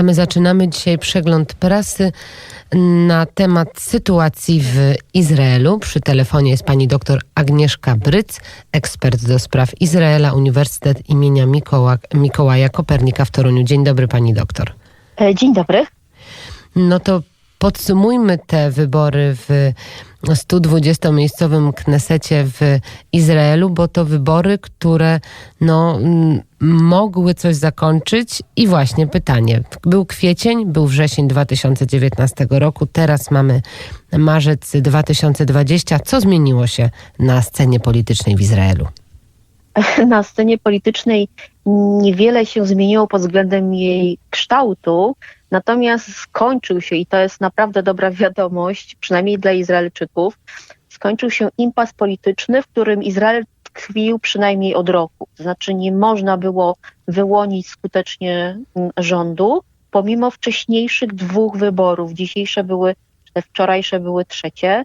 A my zaczynamy dzisiaj przegląd prasy na temat sytuacji w Izraelu. Przy telefonie jest pani doktor Agnieszka Bryc, ekspert do spraw Izraela, Uniwersytet imienia Mikoła, Mikołaja Kopernika w Toruniu. Dzień dobry pani doktor. E, Dzień dobry. No to podsumujmy te wybory w 120-miejscowym Knesecie w Izraelu, bo to wybory, które no, mogły coś zakończyć. I właśnie pytanie. Był kwiecień, był wrzesień 2019 roku, teraz mamy marzec 2020. Co zmieniło się na scenie politycznej w Izraelu? Na scenie politycznej niewiele się zmieniło pod względem jej kształtu, natomiast skończył się, i to jest naprawdę dobra wiadomość, przynajmniej dla Izraelczyków, skończył się impas polityczny, w którym Izrael tkwił przynajmniej od roku. To znaczy nie można było wyłonić skutecznie mm, rządu, pomimo wcześniejszych dwóch wyborów. Dzisiejsze były, te wczorajsze były trzecie.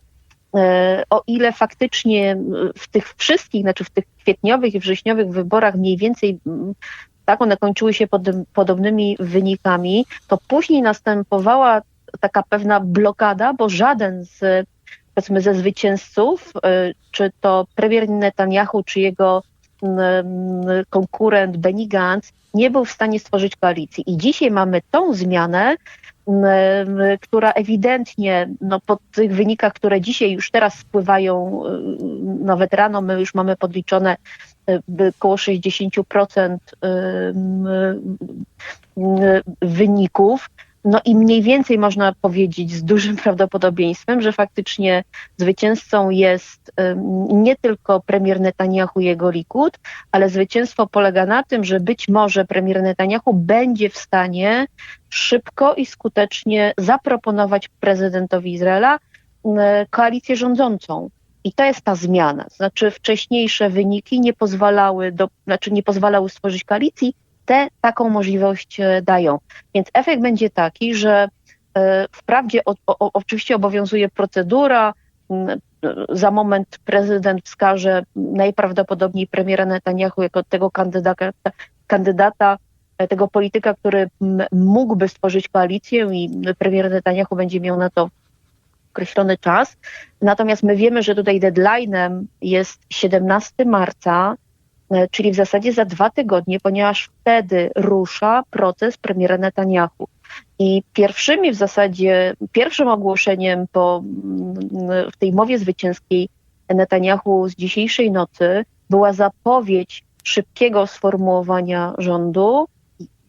E, o ile faktycznie m, w tych wszystkich, znaczy w tych kwietniowych i wrześniowych wyborach mniej więcej m, tak one kończyły się pod, podobnymi wynikami, to później następowała taka pewna blokada, bo żaden z powiedzmy ze zwycięzców, e, czy to premier Netanyahu, czy jego m, konkurent Benny Gantz, nie był w stanie stworzyć koalicji. I dzisiaj mamy tą zmianę, m, która ewidentnie no, po tych wynikach, które dzisiaj już teraz spływają y, nawet rano, my już mamy podliczone y, około 60% y, wyników. No i mniej więcej można powiedzieć z dużym prawdopodobieństwem, że faktycznie zwycięzcą jest nie tylko premier Netanyahu i jego Likud, ale zwycięstwo polega na tym, że być może premier Netanyahu będzie w stanie szybko i skutecznie zaproponować prezydentowi Izraela koalicję rządzącą. I to jest ta zmiana. Znaczy wcześniejsze wyniki nie pozwalały, do, znaczy nie pozwalały stworzyć koalicji, te taką możliwość dają. Więc efekt będzie taki, że wprawdzie o, o, oczywiście obowiązuje procedura, za moment prezydent wskaże najprawdopodobniej premiera Netanyahu jako tego kandydata, kandydata tego polityka, który mógłby stworzyć koalicję i premier Netanyahu będzie miał na to określony czas. Natomiast my wiemy, że tutaj deadline'em jest 17 marca, czyli w zasadzie za dwa tygodnie, ponieważ wtedy rusza proces premiera Netanyahu. I pierwszymi w zasadzie, pierwszym ogłoszeniem po, w tej mowie zwycięskiej Netanyahu z dzisiejszej nocy była zapowiedź szybkiego sformułowania rządu,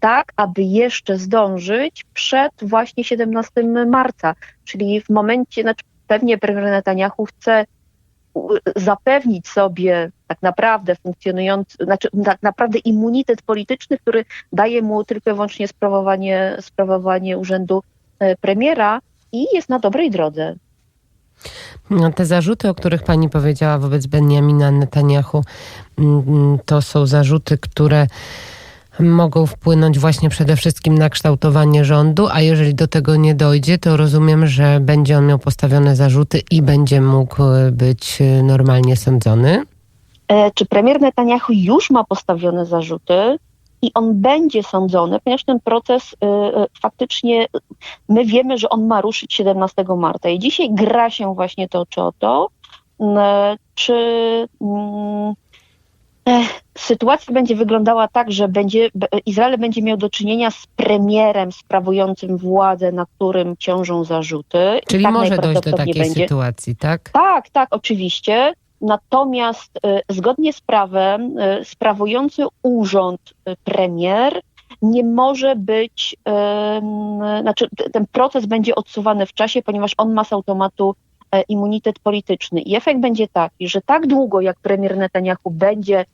tak aby jeszcze zdążyć przed właśnie 17 marca, czyli w momencie, znaczy pewnie premier Netanyahu chce zapewnić sobie tak naprawdę funkcjonujący, znaczy tak naprawdę immunitet polityczny, który daje mu tylko i wyłącznie sprawowanie, sprawowanie urzędu premiera i jest na dobrej drodze. No, te zarzuty, o których pani powiedziała wobec Benjamina Netanyahu, to są zarzuty, które mogą wpłynąć właśnie przede wszystkim na kształtowanie rządu, a jeżeli do tego nie dojdzie, to rozumiem, że będzie on miał postawione zarzuty i będzie mógł być normalnie sądzony. Czy premier Netanyahu już ma postawione zarzuty i on będzie sądzony, ponieważ ten proces y, faktycznie, my wiemy, że on ma ruszyć 17 marca i dzisiaj gra się właśnie to czy o to, y, czy y, sytuacja będzie wyglądała tak, że będzie, Izrael będzie miał do czynienia z premierem sprawującym władzę, na którym ciążą zarzuty. Czyli tak może dojść do takiej będzie. sytuacji, tak? Tak, tak, oczywiście. Natomiast y, zgodnie z prawem y, sprawujący urząd y, premier nie może być, znaczy ten proces będzie odsuwany w czasie, ponieważ on ma z automatu immunitet polityczny. I efekt będzie taki, że tak długo jak premier Netanyahu będzie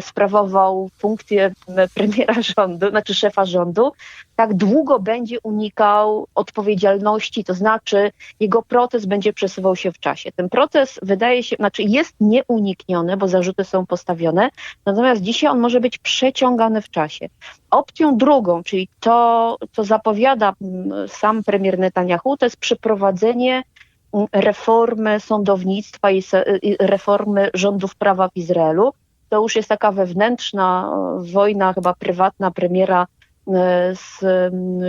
sprawował funkcję premiera rządu, znaczy szefa rządu, tak długo będzie unikał odpowiedzialności, to znaczy jego proces będzie przesuwał się w czasie. Ten proces wydaje się, znaczy jest nieunikniony, bo zarzuty są postawione, natomiast dzisiaj on może być przeciągany w czasie. Opcją drugą, czyli to, co zapowiada sam premier Netanyahu, to jest przeprowadzenie reformy sądownictwa i reformy rządów prawa w Izraelu. To już jest taka wewnętrzna wojna, chyba prywatna premiera z,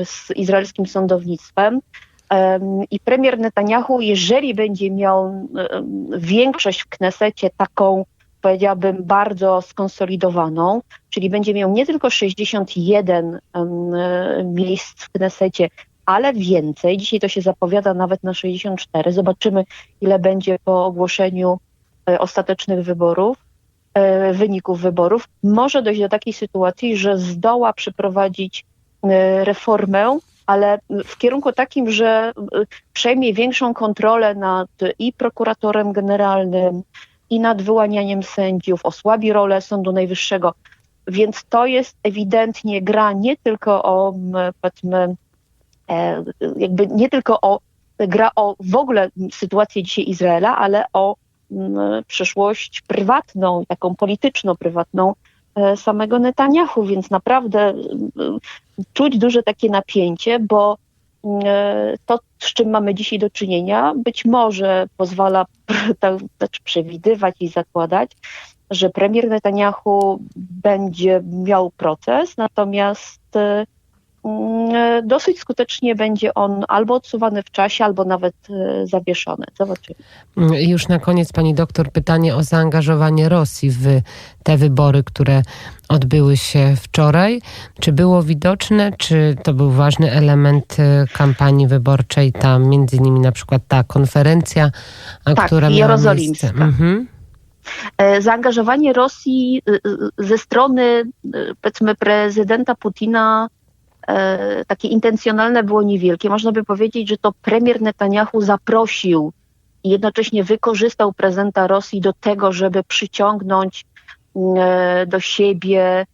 z izraelskim sądownictwem. I premier Netanyahu, jeżeli będzie miał większość w Knesecie taką, powiedziałabym, bardzo skonsolidowaną, czyli będzie miał nie tylko 61 miejsc w Knesecie, ale więcej. Dzisiaj to się zapowiada nawet na 64. Zobaczymy, ile będzie po ogłoszeniu e, ostatecznych wyborów, e, wyników wyborów. Może dojść do takiej sytuacji, że zdoła przeprowadzić e, reformę, ale w kierunku takim, że przejmie większą kontrolę nad i prokuratorem generalnym, i nad wyłanianiem sędziów, osłabi rolę Sądu Najwyższego. Więc to jest ewidentnie gra nie tylko o, powiedzmy, jakby nie tylko o, gra o w ogóle sytuację dzisiaj Izraela, ale o przyszłość prywatną, taką polityczno-prywatną e, samego Netanyahu, więc naprawdę czuć duże takie napięcie, bo to, z czym mamy dzisiaj do czynienia, być może pozwala znaczy przewidywać i zakładać, że premier Netanyahu będzie miał proces, natomiast e, Mm, e, dosyć skutecznie będzie on albo odsuwany w czasie, albo nawet e, zawieszony. Zobaczymy. Mm, już na koniec, pani doktor, pytanie o zaangażowanie Rosji w te wybory, które odbyły się wczoraj. Czy było widoczne, czy to był ważny element e, kampanii wyborczej, ta między innymi na przykład ta konferencja, tak, która miała miejsce? Mhm. Zaangażowanie Rosji ze strony powiedzmy prezydenta Putina E, takie intencjonalne było niewielkie. Można by powiedzieć, że to premier Netanyahu zaprosił i jednocześnie wykorzystał prezydenta Rosji do tego, żeby przyciągnąć e, do siebie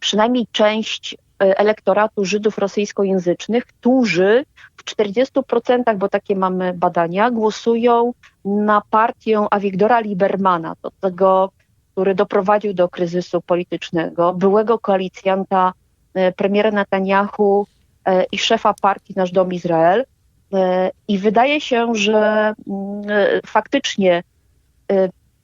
przynajmniej część e, elektoratu Żydów rosyjskojęzycznych, którzy w 40%, bo takie mamy badania, głosują na partię Awigdora Libermana, tego, który doprowadził do kryzysu politycznego, byłego koalicjanta E, premiera Netanyahu e, i szefa partii Nasz Dom Izrael. E, I wydaje się, że mm, faktycznie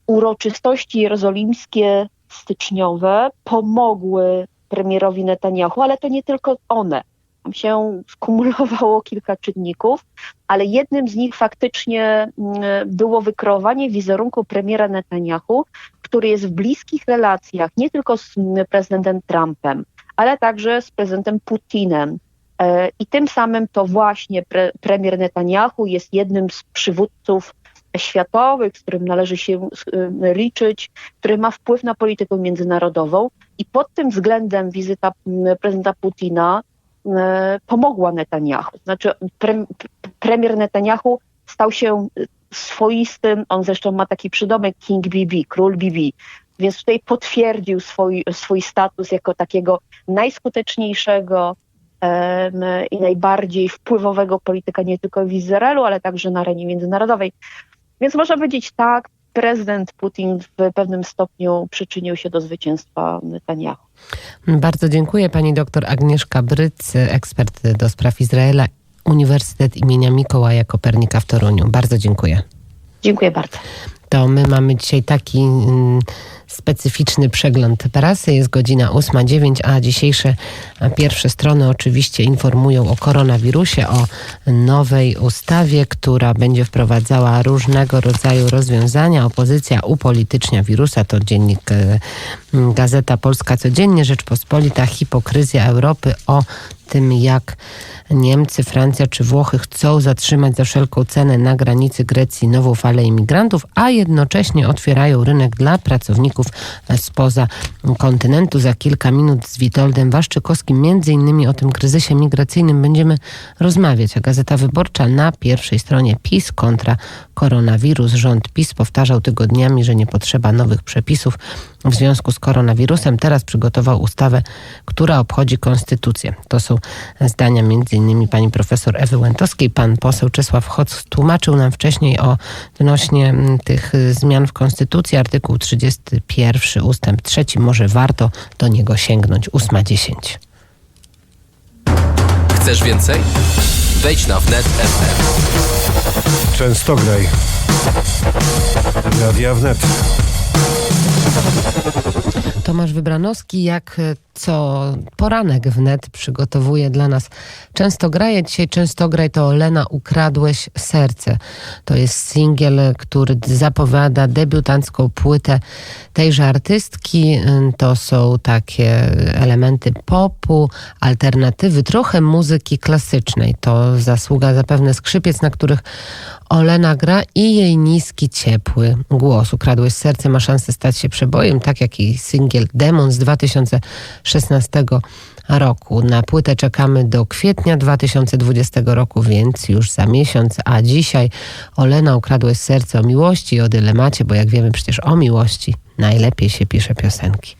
uroczystości jerozolimskie styczniowe pomogły premierowi Netanyahu, ale to nie tylko one. Tam się skumulowało kilka czynników, ale jednym z nich faktycznie mm, było wykreowanie wizerunku premiera Netanyahu, który jest w bliskich relacjach nie tylko z mm, prezydentem Trumpem, ale także z prezydentem Putinem. E, I tym samym to właśnie pre, premier Netanyahu jest jednym z przywódców światowych, z którym należy się e, liczyć, który ma wpływ na politykę międzynarodową. I pod tym względem wizyta prezydenta Putina e, pomogła Netanyahu. Znaczy pre, premier Netanyahu stał się swoistym, on zresztą ma taki przydomek King Bibi, król Bibi, więc tutaj potwierdził swój, swój status jako takiego najskuteczniejszego i najbardziej wpływowego polityka nie tylko w Izraelu, ale także na arenie międzynarodowej. Więc można powiedzieć tak, prezydent Putin w pewnym stopniu przyczynił się do zwycięstwa Netanyahu. Bardzo dziękuję pani doktor Agnieszka Bryc, ekspert do spraw Izraela, Uniwersytet imienia Mikołaja Kopernika w Toruniu. Bardzo dziękuję. Dziękuję bardzo. To my mamy dzisiaj taki mm, specyficzny przegląd prasy. Jest godzina 8.09, a dzisiejsze pierwsze strony oczywiście informują o koronawirusie, o nowej ustawie, która będzie wprowadzała różnego rodzaju rozwiązania. Opozycja upolitycznia wirusa to dziennik e, Gazeta Polska Codziennie, Rzeczpospolita, hipokryzja Europy o tym, jak Niemcy, Francja czy Włochy chcą zatrzymać za wszelką cenę na granicy Grecji nową falę imigrantów, a jednocześnie otwierają rynek dla pracowników spoza kontynentu. Za kilka minut z Witoldem Waszczykowskim między innymi o tym kryzysie migracyjnym będziemy rozmawiać. A Gazeta Wyborcza na pierwszej stronie PiS kontra koronawirus. Rząd PiS powtarzał tygodniami, że nie potrzeba nowych przepisów w związku z koronawirusem. Teraz przygotował ustawę, która obchodzi konstytucję. To są zdania innymi pani profesor Ewy Łętowskiej. Pan poseł Czesław Hoc tłumaczył nam wcześniej o odnośnie mm, tych zmian w konstytucji. Artykuł 31 ustęp 3. Może warto do niego sięgnąć. 8.10. Chcesz więcej? Wejdź na wnet FM. Często graj. Radia wnet. Tomasz Wybranowski, jak co poranek wnet przygotowuje dla nas często graje. Dzisiaj często graj to Lena Ukradłeś serce. To jest singiel, który zapowiada debiutancką płytę tejże artystki. To są takie elementy popu, alternatywy, trochę muzyki klasycznej. To zasługa zapewne skrzypiec, na których Olena gra i jej niski, ciepły głos. Ukradłeś serce ma szansę stać się przebojem, tak jak i singiel Demon z 2016 roku. Na płytę czekamy do kwietnia 2020 roku, więc już za miesiąc, a dzisiaj Olena ukradłeś serce o miłości i o dylemacie, bo jak wiemy przecież o miłości najlepiej się pisze piosenki.